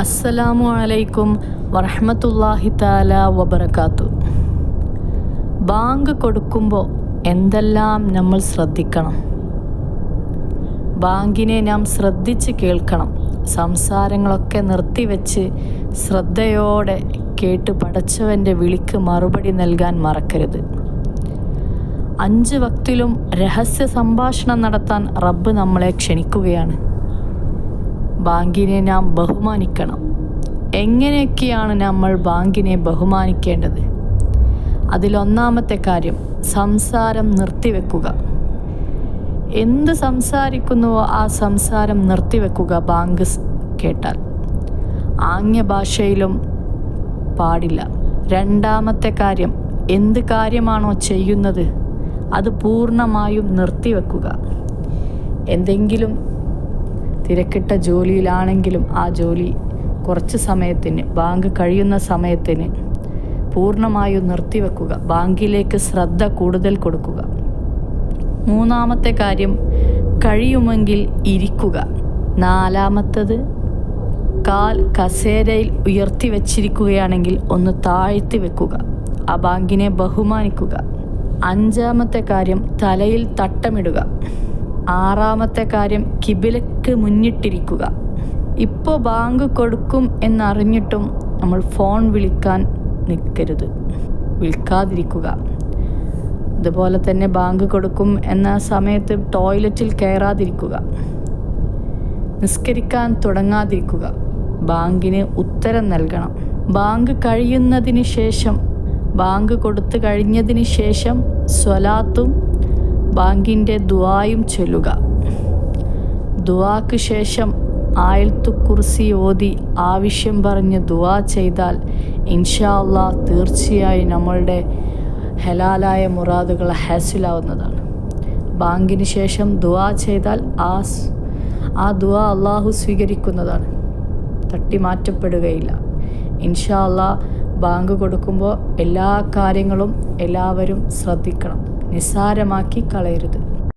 അസ്സലാമു അലൈക്കും വറഹമത്തല്ലാഹി താല വബർക്കാത്തു ബാങ്ക് കൊടുക്കുമ്പോൾ എന്തെല്ലാം നമ്മൾ ശ്രദ്ധിക്കണം? ബാങ്കിനെ നാം ശ്രദ്ധിച്ച് കേൾക്കണം. സംസാരങ്ങളൊക്കെ നിർത്തിവെച്ച് ശ്രദ്ധയോടെ കേട്ട് പടച്ചവന്റെ വിളിക്ക് മറുപടി നൽകാൻ മറക്കരുത്. അഞ്ച് വക്തിലും രഹസ്യ സംഭാഷണം നടത്താൻ റബ്ബ് നമ്മളെ ക്ഷണിക്കുകയാണ്. ബാങ്കിനെ നാം ബഹുമാനിക്കണം. എങ്ങനെയൊക്കെയാണ് നമ്മൾ ബാങ്കിനെ ബഹുമാനിക്കേണ്ടത്? അതിലൊന്നാമത്തെ കാര്യം സംസാരം നിർത്തിവെക്കുക. എന്ത് സംസാരിക്കുന്നുവോ ആ സംസാരം നിർത്തിവെക്കുക ബാങ്ക് കേട്ടാൽ. ആംഗ്യ ഭാഷയിലും പാടില്ല. രണ്ടാമത്തെ കാര്യം എന്ത് കാര്യമാണോ ചെയ്യുന്നത് അത് പൂർണമായും നിർത്തിവെക്കുക. എന്തെങ്കിലും തിരക്കിട്ട ജോലിയിലാണെങ്കിലും ആ ജോലി കുറച്ച് സമയത്തിന് ബാങ്ക് കഴിയുന്ന സമയത്തിന് പൂർണമായും നിർത്തിവെക്കുക. ബാങ്കിലേക്ക് ശ്രദ്ധ കൂടുതൽ കൊടുക്കുക. മൂന്നാമത്തെ കാര്യം കഴിയുമെങ്കിൽ ഇരിക്കുക. നാലാമത്തത് കാൽ കസേരയിൽ ഉയർത്തി വച്ചിരിക്കുകയാണെങ്കിൽ ഒന്ന് താഴ്ത്തി വെക്കുക. ആ ബാങ്കിനെ ബഹുമാനിക്കുക. അഞ്ചാമത്തെ കാര്യം തലയിൽ തട്ടമിടുക. ആറാമത്തെ കാര്യം കിബിലക്ക് മുന്നിട്ടിരിക്കുക. ഇപ്പോൾ ബാങ്ക് കൊടുക്കും എന്നറിഞ്ഞിട്ടും നമ്മൾ ഫോൺ വിളിക്കാൻ നിൽക്കരുത് വിൽക്കാതിരിക്കുക അതുപോലെ തന്നെ ബാങ്ക് കൊടുക്കും എന്ന സമയത്ത് ടോയ്ലറ്റിൽ കയറാതിരിക്കുക. നിസ്കരിക്കാൻ തുടങ്ങാതിരിക്കുക. ബാങ്കിന് ഉത്തരം നൽകണം. ബാങ്ക് കഴിയുന്നതിന് ശേഷം ബാങ്ക് കൊടുത്തു കഴിഞ്ഞതിന് ശേഷം സ്വലാത്തും ബാങ്കിന്റെ ദുവായും ചൊല്ലുക. ദുവാക്ക് ശേഷം ആയൽത്തു കുർസി ഓതി ആവശ്യം പറഞ്ഞ് ദുവാ ചെയ്താൽ ഇൻഷാ അള്ളാ തീർച്ചയായും നമ്മളുടെ ഹലാലായ മുറാദുകൾ ഹാസിലാവുന്നതാണ്. ബാങ്കിന് ശേഷം ദുവാ ചെയ്താൽ ആ ആ ദുആ അള്ളാഹു സ്വീകരിക്കുന്നതാണ്. തട്ടി മാറ്റപ്പെടുകയില്ല ഇൻഷാ അള്ളാ ബാങ്ക് കൊടുക്കുമ്പോൾ എല്ലാ കാര്യങ്ങളും എല്ലാവരും ശ്രദ്ധിക്കണം. നിസ്സാരമാക്കി കളയരുത്.